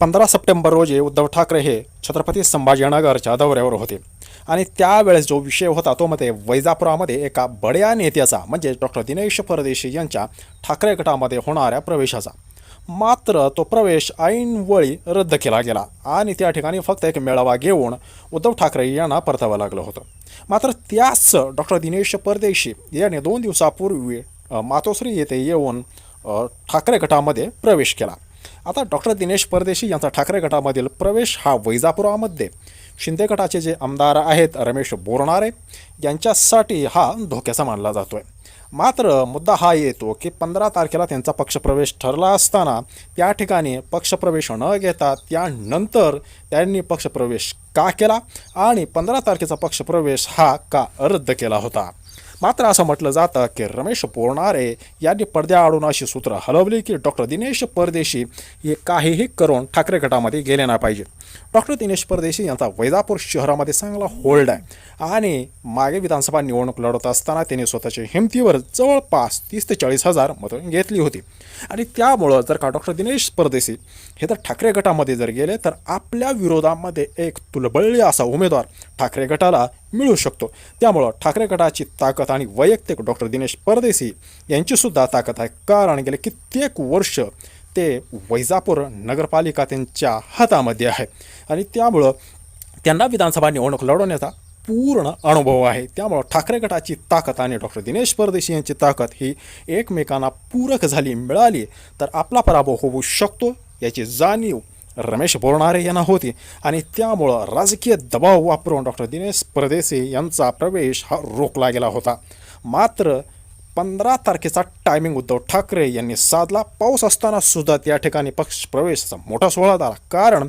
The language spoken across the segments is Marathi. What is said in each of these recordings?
पंधरा सप्टेंबर रोजी उद्धव ठाकरे हे छत्रपती संभाजीनगरच्या दौऱ्यावर होते. आणि त्यावेळेस जो विषय होता तो मध्ये वैजापुरामध्ये एका बड्या नेत्याचा म्हणजे डॉक्टर दिनेश परदेशी यांच्या ठाकरे गटामध्ये होणाऱ्या प्रवेशाचा. मात्र तो प्रवेश ऐनवळी रद्द केला गेला आणि त्या ठिकाणी फक्त एक मेळावा घेऊन उद्धव ठाकरे यांना परतावं लागलं होतं. मात्र त्याच डॉक्टर दिनेश परदेशी यांनी दोन दिवसापूर्वी मातोश्री येथे येऊन ठाकरे गटामध्ये प्रवेश केला. आता डॉक्टर दिनेश परदेशी यांचा ठाकरे गटामधील प्रवेश हा वैजापुरामध्ये. शिंदे गटाचे जे आमदार आहेत रमेश बोरणारे यांच्यासाठी हा धोक्याचा मानला जातो आहे मात्र मुद्दा हा येतो की पंधरा तारखेला त्यांचा पक्षप्रवेश ठरला असताना त्या ठिकाणी पक्षप्रवेश न घेता त्यानंतर त्यांनी पक्षप्रवेश का केला आणि पंधरा तारखेचा पक्षप्रवेश हा का रद्द केला होता? मात्र असं म्हटलं जातं की रमेश पोरणारे यांनी पडद्याआडून अशी सूत्र हलवली की डॉक्टर दिनेश परदेशी हे काहीही करून ठाकरे गटामध्ये गेले नाही पाहिजे. डॉक्टर दिनेश परदेशी यांचा वैजापूर शहरामध्ये चांगला होल्ड आहे. आणि मागे विधानसभा निवडणूक लढवत असताना त्यांनी स्वतःच्या हिमतीवर जवळपास तीस ते चाळीस हजार मतं घेतली होती. आणि त्यामुळं जर का डॉक्टर दिनेश परदेशी हे तर ठाकरे गटामध्ये जर गेले तर आपल्या विरोधामध्ये एक तुलबळी असा उमेदवार ठाकरे गटाला मिळू शकतो. त्यामुळं ठाकरे गटाची ताकद आणि वैयक्तिक डॉक्टर दिनेश परदेशी यांचीसुद्धा ताकद आहे. कारण गेले कित्येक वर्ष ते वैजापूर नगरपालिका त्यांच्या हातामध्ये आहे. आणि त्यामुळं त्यांना विधानसभा निवडणूक लढवण्याचा पूर्ण अनुभव आहे. त्यामुळं ठाकरे गटाची ताकद आणि डॉक्टर दिनेश परदेशी यांची ताकद ही एकमेकांना पूरक झाली मिळाली तर आपला पराभव होऊ शकतो याची जाणीव रमेश बोरणारे यांना होती. आणि त्यामुळं राजकीय दबाव वापरून डॉक्टर दिनेश परदेशी यांचा प्रवेश हा रोखला गेला होता. मात्र पंधरा तारखेचा टायमिंग उद्धव ठाकरे यांनी साधला. पाऊस असताना सुद्धा त्या ठिकाणी पक्ष प्रवेशाचा मोठा सोहळा झाला. कारण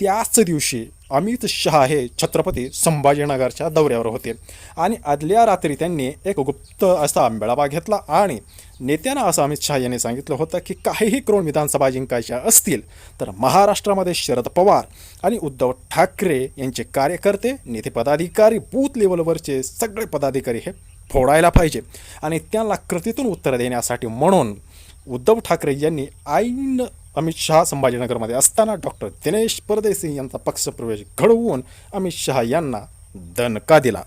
त्याच दिवशी अमित शहा हे छत्रपती संभाजीनगरच्या दौऱ्यावर होते. आणि आदल्या रात्री त्यांनी एक गुप्त असा मेळावा घेतला आणि नेत्यांना असं अमित शहा यांनी सांगितलं होतं की काहीही करून विधानसभा जिंकायच्या असतील तर महाराष्ट्रामध्ये शरद पवार आणि उद्धव ठाकरे यांचे कार्यकर्ते नेते पदाधिकारी बूथ लेवलवरचे सगळे पदाधिकारी हे फोडायला पाहिजे. आणि त्यांना कृतीतून उत्तर देण्यासाठी म्हणून उद्धव ठाकरे यांनी ऐन अमित शहा संभाजीनगरमध्ये असताना डॉक्टर दिनेश परदेसी यांचा पक्षप्रवेश घडवून अमित शहा यांना दणका दिला.